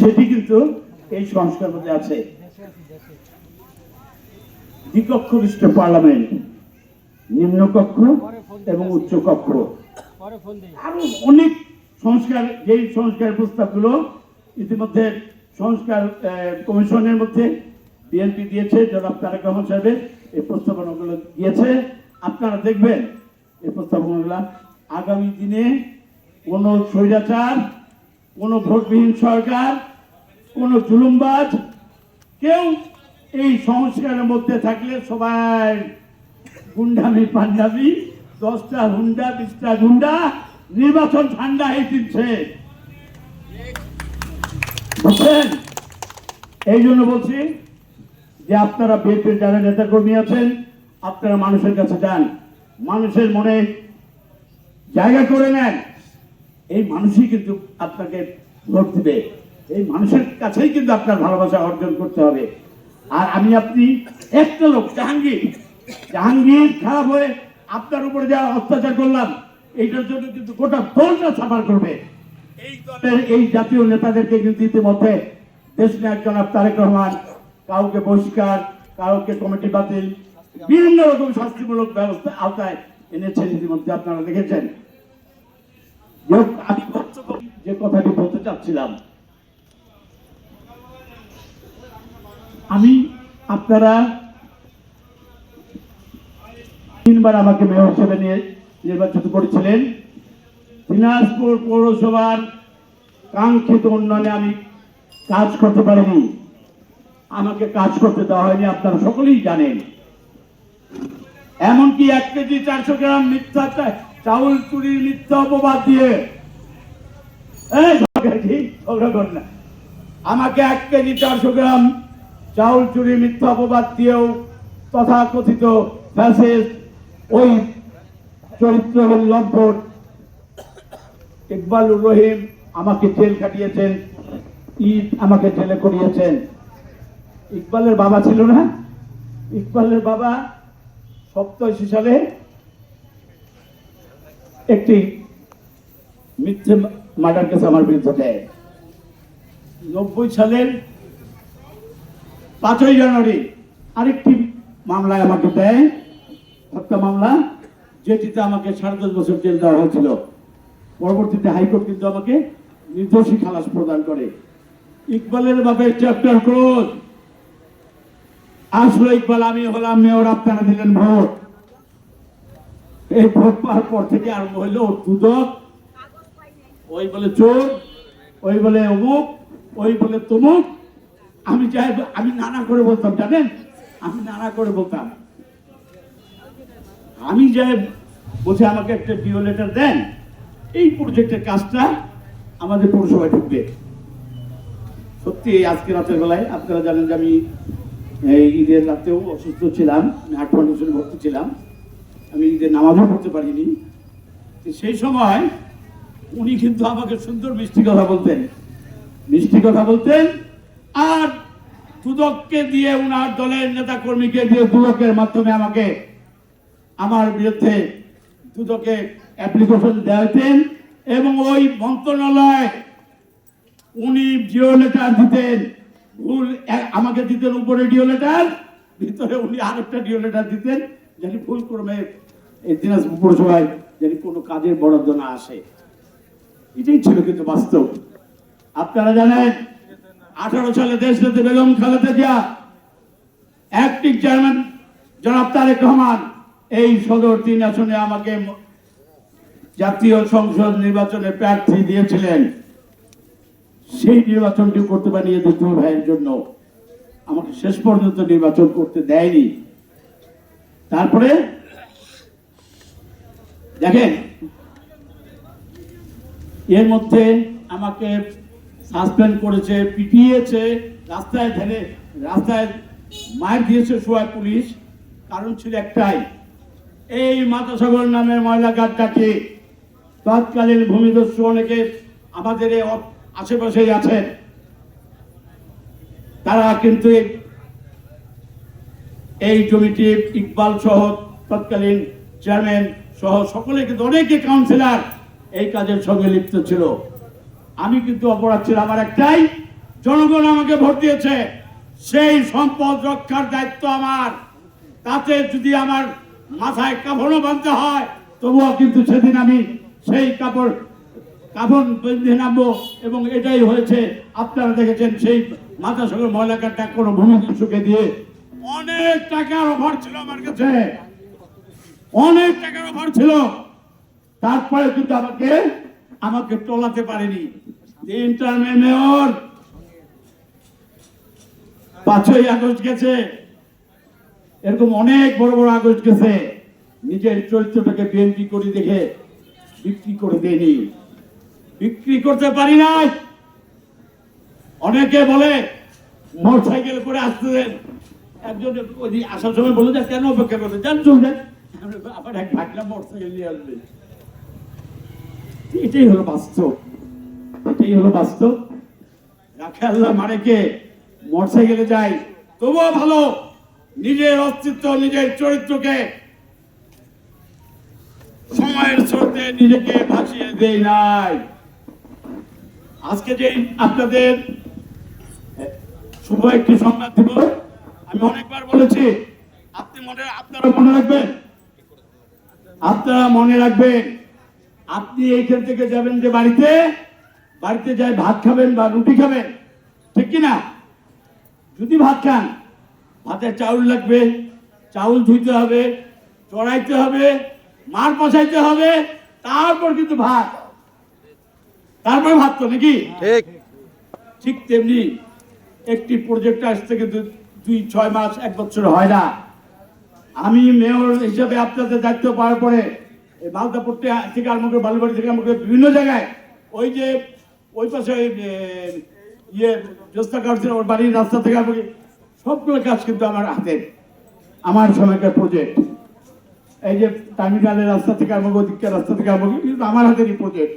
সেটি কিন্তু এই সংস্কার মধ্যে আছে। দ্বিকক্ষ বিশিষ্ট পার্লামেন্ট, নিম্নকক্ষ এবং উচ্চ কক্ষ আরও অনেক সংস্কার, যেই সংস্কার প্রস্তাবগুলো ইতিমধ্যে সংস্কার কমিশনের মধ্যে বিএনপি দিয়েছে, জনাব তারেক রহমান সাহেবের এই প্রস্তাবনাগুলো দিয়েছে। আপনারা দেখবেন এই প্রস্তাবনাগুলো আগামী দিনে কোনো স্বৈরাচার, কোনো ভোটবিহীন সরকার কোনো জুলুমবাজ কেউ এই সংস্কারের মধ্যে থাকলে সবাই গুন্ডামি, পাঞ্জাবি, দশটা হুন্ডা, বিশটা গুন্ডা, নির্বাচন ঠান্ডা হয়ে দিচ্ছে এই জন্য বলছি যে আপনারা বিএনপির যারা নেতাকর্মী আছেন, আপনারা মানুষের কাছে যান। মানুষের মনে জায়গা করে নেন। এই মানুষই কিন্তু আপনাকে ভোট দিবে। এই মানুষের কাছেই কিন্তু আপনার ভালোবাসা অর্জন করতে হবে। আর আমি আপনি একটা লোক, জাহাঙ্গীর। জাহাঙ্গীর খারাপ হয়ে আপনার উপরে যা অত্যাচার করলাম, এইটার জন্য কিন্তু গোটা দলটা সাফার করবে। এই দলের এই জাতীয় নেতাদেরকে কিন্তু ইতিমধ্যে দেশ নায়ক জনাব তারেক রহমান, কাউকে বহিষ্কার, কাউকে কমিটি বাতিল, বিভিন্ন রকম শাস্তিমূলক ব্যবস্থা আওতায় এনেছেন ইতিমধ্যে আপনারা দেখেছেন। যে কথাটি বলতে চাচ্ছিলাম আমি আপনারা তিনবার আমাকে মেয়র হিসেবে নিয়ে নির্বাচিত করেছিলেন। দিনাজপুর পৌরসভার কাঙ্ক্ষিত উন্নয়নে আমি কাজ করতে পারিনি। আমাকে কাজ করতে দেওয়া হয়নি, আপনারা সকলেই জানেন। এমনকি এক কেজি চারশো গ্রাম মিথ্যা চাউল চুরির মিথ্যা অপবাদ দিয়ে। আমাকে এক কেজি চারশো গ্রাম চাউল চুরি মিথ্যা অপবাদ দিয়েও তথা কথিত ফ্যাসিস্ট ওই চরিত্রহীন লম্পট। ইকবালুর রহিম আমাকে জেল খাটিয়েছেন, ঈদ আমাকে জেলে করিয়েছেন। ইকবালের বাবা ছিল না? ইকবালের বাবা সপ্তাশি সালে একটি মিথ্যে মার্ডার কেস আমার বিরুদ্ধে দেয়। নব্বই সালের পাঁচই জানুয়ারি, আরেকটি মামলায় আমাকে দেয় হত্যা মামলা, যেটিতে আমাকে সাড়ে দশ বছর জেল দেওয়া হয়েছিল। পরবর্তীতে হাইকোর্ট কিন্তু আমাকে নির্দোষী খালাস প্রদান করে। ইকবালের বাপে চ্যাপ্টার ক্লোজ আসলো ইকবাল, আমি হলাম মেয়র, আপনারা দিলেন ভোট। এই ভোট পাওয়ার পর থেকে আরম্ভ হইল দুদক। ওই বলে চোর, ওই বলে অমুক, ওই বলে তমুক আমি চাই আমি নানা করে বলতাম, জানেন? আমি নানা করে বলতাম। আমি যাই বলছে, আমাকে একটা ডিও লেটার দেন। এই প্রজেক্টের কাজটা আমাদের পৌরসভায় ঢুকবে। সত্যি, আজকে রাতের বেলায় আপনারা জানেন যে আমি, এই ঈদের রাতেও অসুস্থ ছিলাম, আমি হার্ট ফাউন্ডেশনে ভর্তি ছিলাম। আমি ঈদের নামাজও পড়তে পারিনি। সেই সময় উনি কিন্তু আমাকে সুন্দর মিষ্টি কথা বলতেন। মিষ্টি কথা বলতেন আর দুদককে দিয়ে উনার দলের নেতা কর্মীকে দিয়ে দুদকের মাধ্যমে আমাকে আমার বিরুদ্ধে দুদকে অ্যাপ্লিকেশন দেওয়াতেন এবং ওই মন্ত্রণালয় উনি জিও লেটার দিতেন। ভুল আমাকে দিতেন উপরে ডিও লেটার ভিতরে উনি আরেকটা ডিও লেটার দিতেন যেন ভুল ক্রমে দিনাজপুর পৌরসভায় যেন কোনো কাজের বরাদ্দ না আসে। এটাই ছিল কিন্তু বাস্তব। আপনারা জানেন আঠারো সালে দেশ নেত্রী বেগম খালেদা জিয়া অ্যাক্টিভ চেয়ারম্যান জনাব তারেক রহমান, এই সদর তিন আসনে আমাকে জাতীয় সংসদ নির্বাচনে প্রার্থী দিয়েছিলেন। সেই নির্বাচনটি করতে পারিয়ে দুটো ভাইয়ের জন্য। আমাকে শেষ পর্যন্ত নির্বাচন করতে দেয়নি। তারপরে, দেখেন, এর মধ্যে আমাকে সাসপেন্ড করেছে, পিটিয়েছে, রাস্তায় ধরে, রাস্তায় মার দিয়েছে সোয়া পুলিশ। কারণ ছিল একটাই, এই মাতাসাগর নামের ময়লা গাড্ডাটি তৎকালীন ভূমিদস্যু অনেকে আমাদের আশেপাশেই আছেন। তারা কিন্তু এই জমিটি ইকবাল সহ তৎকালীন চেয়ারম্যান সহ সকলে কিন্তু অনেকে কাউন্সিলর এই কাজের সঙ্গে লিপ্ত ছিল। আমি কিন্তু অপরাধ ছিল আমার একটাই, জনগণ আমাকে ভোট দিয়েছে। সেই সম্পদ রক্ষার দায়িত্ব আমার। তাতে যদি আমার মাথায় কাফনও বাঁধতে হয়, তবুও কিন্তু সেদিন আমি সেই কাপড়, কাফন বেঁধে নামবো এবং এটাই হয়েছে। আপনারা দেখেছেন সেই মাথা সঙ্গে ময়লা কাটা কোনো ভূমিদস্যুকে দিয়ে অনেক টাকার অফার ছিল আমার কাছে। অনেক টাকার অফার ছিল। তারপরে কিন্তু আমাকে আমাকে টলাতে পারেনি। তিনটা মেয়র। পাঁচই আগস্ট গেছে। এরকম অনেক বড় বড় আগস্ট গেছে। নিজের চরিত্রটাকে বিএনপি করে দেখে বিক্রি করে দেয়নি। বিক্রি করতে পারি নাই। অনেকে বলে মোটর সাইকেল করে আসতেছেন। একজন আসার সময় বলে যে, কেন অপেক্ষা করতে? যান, চল যান আবার এক ভাগনা মোটর সাইকেল নিয়ে আসবে। এটাই হলো বাস্তব। এটাই হলো বাস্তব। রাখে আল্লাহ মানে কে? মোটরসাইকেলে যাই। তবুও ভালো। নিজের অস্তিত্ব, নিজের চরিত্রকে সময়ের স্রোতে নিজেকে ভাসিয়ে দেই নাই। আজকে যে আপনাদের শুভ একটি সংবাদ দিব, আমি অনেকবার বলেছি, আপনি মনে, আপনারা মনে রাখবেন? আপনারা মনে রাখবেন, আপনি এইখান থেকে যাবেন যে বাড়িতে বাড়িতে যাই ভাত খাবেন বা রুটি খাবেন ঠিক কি না? যদি ভাত খান ভাতে চাউল লাগবে চাউল ধুইতে হবে চড়াইতে হবে মার পচাইতে হবে তারপর কিন্তু ভাত। তারপরে ভাত তো নাকি? ঠিক। ঠিক তেমনি একটি প্রজেক্ট আসতে কিন্তু দুই ছয় মাস এক বছর হয় না। আমি মেয়র হিসাবে আপনাদের দায়িত্ব পাওয়ার পরে এই মালদাপুরতে থেকে আরম্ভ করে বালুবাড়ি থেকে আরম্ভ করে বিভিন্ন জায়গায় ওই যে ওই পাশে ইয়ে জস্তা কাটছিল ওর বাড়ির রাস্তা থেকে আরম্ভ করে সবগুলো কাজ কিন্তু আমার হাতে। আমার সময়কার প্রজেক্ট এই যে টার্মিনালের রাস্তা থেকে আরম্ভ করে ওদিককার রাস্তা থেকে আরম্ভ করে কিন্তু আমার হাতেরই প্রজেক্ট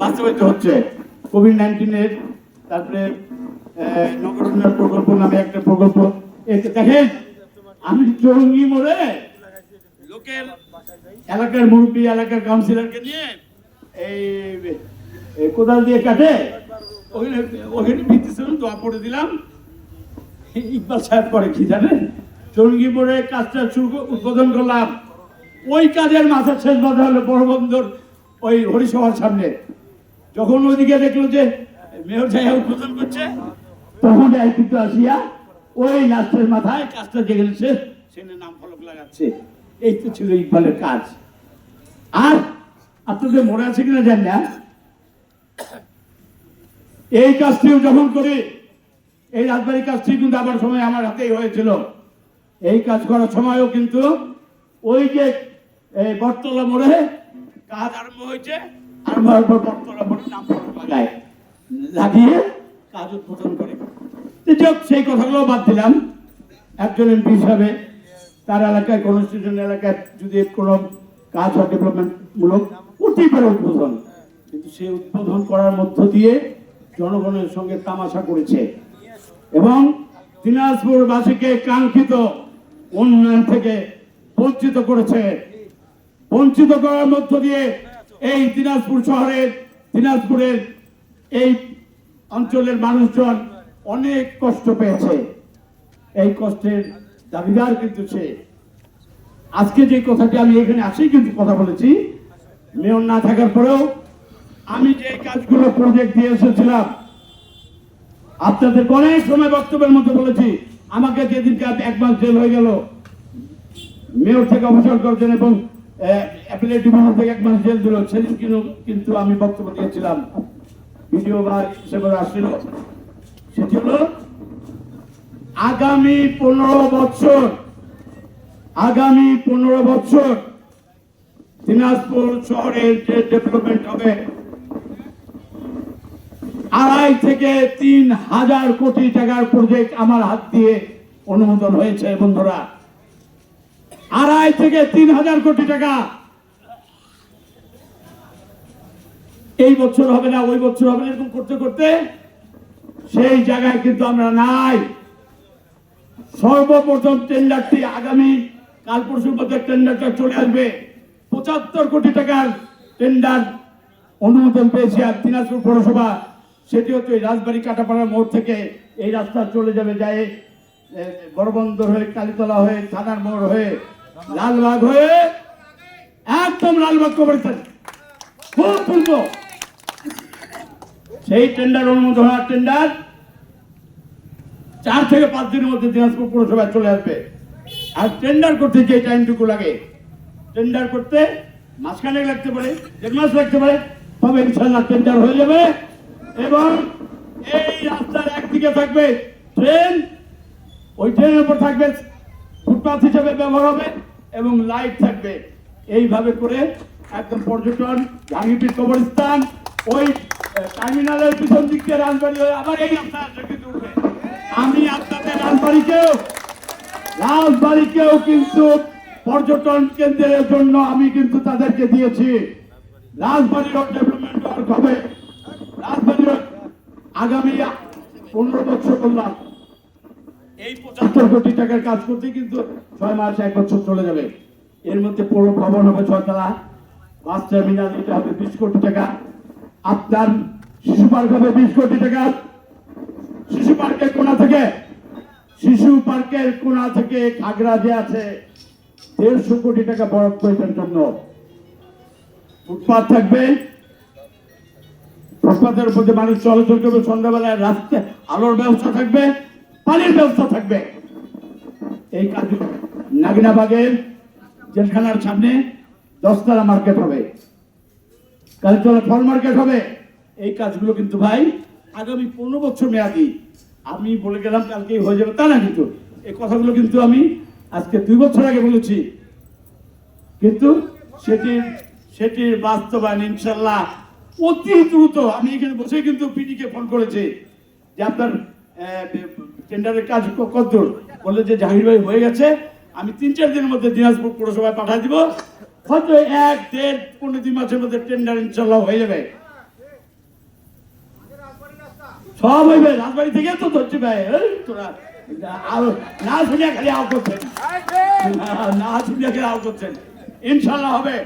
বাস্তবায়িত হচ্ছে কোভিড নাইন্টিনের তারপরে নগর উন্নয়ন প্রকল্প নামে একটা প্রকল্প। এতে দেখেন আমি চৌরঙ্গি মোড়ে লোকের এলাকার মুরব্বী এলাকার কাউন্সিলরকে নিয়ে এই কোদাল দিয়ে কাটে? ওখানে ওখানে ভিত্তি দোয়া পড়ে দিলাম। ইকবাল সাহেব করে কি জানেন? চৌরঙ্গি মোড়ে কাজটা শুরু উদ্বোধন করলাম। ওই কাজের মাথা শেষ বাধা হলো বড় বন্দর ওই হরিসভার সামনে। যখন ওইদিকে দেখল যে মেয়র সাহেব উদ্বোধন করছে তখন এই কিন্তু আসিয়া ওই লাস্টের মাথায় কাজটা যেখানে শেষ সেখানে নাম ফলক লাগাচ্ছে। এই তো ছিল ইকবালের কাজ। আর আপনাদের মনে আছে কিনা জানি না। এই কাজটিও যখন করি এই রাজবাড়ির কাজটি কিন্তু আমার সময় আমার হাতেই হয়েছিল। এই কাজ করার সময়ও কিন্তু ওই যে বটতলা মোড়ে কাজ আরম্ভ হয়েছে আরম্ভ হওয়ার পর বটতলা মোড়ে নাম লাগায় লাগিয়ে কাজ উদ্বোধন করে। যাক, সেই কথাগুলো বাদ দিলাম। একজন এমপি হিসাবে তার এলাকায় কনস্টিটিউশন এলাকায় যদি কোনো কাজ হয় ডেভেলপমেন্ট মূলক করতেই পারে উদ্বোধন। কিন্তু সেই উদ্বোধন করার মধ্য দিয়ে জনগণের সঙ্গে তামাশা করেছে। এবং দিনাজপুরবাসীকে কাঙ্ক্ষিত উন্নয়ন থেকে বঞ্চিত করেছে। বঞ্চিত করার মধ্য দিয়ে এই দিনাজপুর শহরের, দিনাজপুরের এই অঞ্চলের মানুষজন অনেক কষ্ট পেয়েছে। এই কষ্টের দাবিদার কিন্তু সে। আজকে যে কথাটি আমি এখানে আসি কিন্তু কথা বলেছি, মেয়র না থাকার পরেও আমি যে কাজগুলো প্রজেক্ট দিয়ে এসেছিলাম, আপনাদের অনেক সময় বক্তব্যের মধ্যে বলেছি, আমাকে যেদিনকে এক মাস জেল হয়ে গেল, মেয়র থেকে অবসর করেছেন এবং অ্যাপিলেট এক মাস জেল দিল, সেদিন কিন্তু আমি বক্তব্য দিয়েছিলাম। ভিডিও বা হিসেবে আসছিল। সেটি হলো আগামী পনেরো বছর, আগামী পনেরো বছর দিনাজপুর শহরের যে ডেভেলপমেন্ট হবে আড়াই থেকে তিন হাজার কোটি টাকার প্রজেক্ট আমার হাত দিয়ে অনুমোদন হয়েছে, বন্ধুরা। আড়াই থেকে তিন হাজার কোটি টাকা। এই বছর হবে না, ওই বছর হবে না, এরকম করতে করতে সেই জায়গায় কিন্তু আমরা নাই। সর্বপ্রথম টেন্ডারটি আগামী, কাল পরশুর মধ্যে টেন্ডারটা চলে আসবে। পঁচাত্তর কোটি টাকার টেন্ডার অনুমোদন পেয়েছে আর দিনাজপুর পৌরসভা। সেটি হচ্ছে এই রাজবাড়ি কাটাপাড়ার মোড় থেকে এই রাস্তা চলে যাবে যায় বড়বন্দর হয়ে কালীতলা হয়ে থানার মোড় হয়ে লালবাগ হয়ে একদম লালবাগ কবরস্থান। খুব দ্রুত সেই টেন্ডার অনুমোদন হওয়ার টেন্ডার চার থেকে পাঁচ দিনের মধ্যে দিনাজপুর পৌরসভায় চলে আসবে। আর টেন্ডার করতে যে টাইমটুকু লাগে টেন্ডার করতে মাঝখানে লাগতে পারে, দেড় মাস লাগতে পারে, তবে ইনশাল্লাহ টেন্ডার হয়ে যাবে। এবং এই রাস্তার একদিকে থাকবে ট্রেন, ওই ট্রেনের উপর থাকবে ফুটপাথ হিসেবে ব্যবহার হবে এবং লাইট থাকবে। এইভাবে করে একদম পর্যটন জাহাঙ্গীর কবরস্থান, ওই টার্মিনালের পিছন দিক দিয়ে রাজবাড়ি হয়ে আবার এই আমি আপনাদের রাজবাড়িকেও রাজবাড়িকেও কিন্তু পর্যটন কেন্দ্রের জন্য আমি কিন্তু তাদেরকে দিয়েছি। রাজবাড়ির ডেভেলপমেন্ট হবে। আগামী পনেরো বছর করলাম এই পঁচাত্তর কোটি টাকার কাজ করতে কিন্তু ছয় মাস এক বছর চলে যাবে। এর মধ্যে পৌর ভবন হবে ছয়তলা। বাস টার্মিনাল দিতে হবে বিশ কোটি টাকা। আপনার শিশু পার্ক হবে বিশ কোটি টাকা। শিশু পার্কের কোনা থেকে শিশু পার্কের কোনা থেকে খাগড়া যে আছে দেড়শো কোটি টাকা বরাদ্দ এটার জন্য। ফুটপাথ থাকবে। ফুটপাথের উপর মানুষ চলাচল করবে, সন্ধ্যাবেলায় রাস্তায় আলোর ব্যবস্থা থাকবে, পানির ব্যবস্থা থাকবে। এই কাজ নাগিনা বাগের জেলখানার সামনে দশতলা মার্কেট হবে। কালীতলা ফল মার্কেট হবে। এই কাজগুলো কিন্তু ভাই আগামী পনেরো বছর মেয়াদি। আমি বলে গেলাম কালকেই হয়ে যাবে, তা না কিন্তু। এই কথাগুলো কিন্তু আমি আজকে দুই বছর আগে বলেছি। কিন্তু সেটির সেটির বাস্তবায়ন ইনশাল্লাহ অতি দ্রুত, আমি এখানে বসে কিন্তু পিডিকে ফোন করেছি যে আপনার টেন্ডারের কাজ ক- কতদূর? বললে যে জাহির ভাই হয়ে গেছে, আমি তিন চার দিনের মধ্যে দিনাজপুর পৌরসভায় পাঠিয়ে দিব। হয়তো এক, দেড়, পনেরো দুই মাসের মধ্যে টেন্ডার ইনশাল্লাহ হয়ে যাবে। সব হইবে, রাজবাড়ি থেকে তো ধরছি ভাই তোরা না শুনিয়া খালি আও করছেন। না শুনিয়া খালি আও করছেন। ইনশাল্লাহ হবে।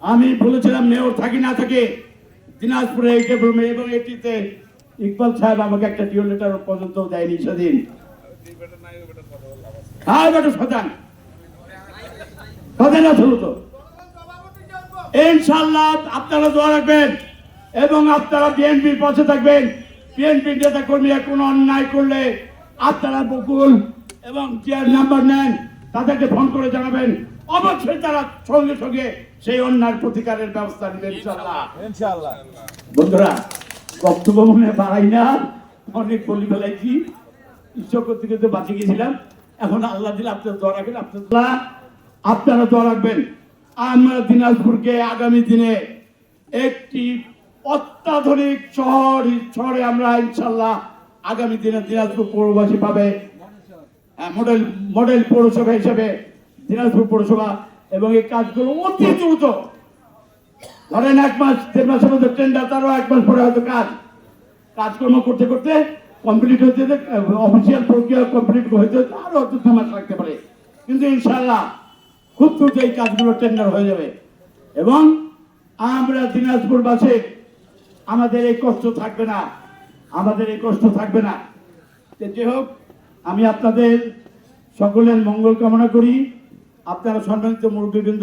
আমি বলেছিলাম, মেয়র থাকি, না থাকি দিনাজপুরে এই ডেভেলপমেন্ট এবং এটিতে ইকবাল সাহেব আমাকে একটা ডিও লেটার পর্যন্ত দেয়নি সেদিন। হ্যাঁ বেটা সদান সদান আসলো তো। ইনশাল্লাহ আপনারা দোয়া রাখবেন এবং আপনারা বিএনপির পাশে থাকবেন। বিএনপি নেতা কর্মীরা কোনো অন্যায় করলে আপনারা বকুল এবং চেয়ার নাম্বার নেন, তাদেরকে ফোন করে জানাবেন। অবশ্যই তারা সঙ্গে সঙ্গে সেই অন্যায় প্রতিকারের ব্যবস্থা নেবেন ইনশাল্লাহ ইনশাআল্লাহ। বন্ধুরা বক্তব্য মনে বাড়াই না। অনেক বলি ফেলাইছি ঈশ্বর করতে কিন্তু বাঁচে গেছিলাম। এখন আল্লাহ দিলে আপনার দোয়া রাখবেন আপনারা আপনারা দোয়া রাখবেন। আমরা দিনাজপুরকে আগামী দিনে একটি অত্যাধুনিক শহর শহরে আমরা ইনশাল্লাহ আগামী দিনে দিনাজপুর পৌরবাসী পাবে। হ্যাঁ, মডেল মডেল পৌরসভা হিসেবে দিনাজপুর পৌরসভা এবং এই কাজগুলো অতি দ্রুত। ধরেন এক মাস, দেড় মাসের মধ্যে টেন্ডার তারও এক মাস পরে হয়তো কাজ। কাজকর্ম করতে করতে কমপ্লিট হতে অফিসিয়াল প্রক্রিয়া কমপ্লিট হতে হতে আরও হয়তো দু মাস লাগতে পারে। কিন্তু ইনশাল্লাহ খুব দ্রুত এই কাজগুলো টেন্ডার হয়ে যাবে। এবং আমরা দিনাজপুরবাসী, আমাদের এই কষ্ট থাকবে না। আমাদের এই কষ্ট থাকবে না। যে হোক, আমি আপনাদের সকলের মঙ্গল কামনা করি। আপনারা সম্মানিত মুরব্বীবৃন্দ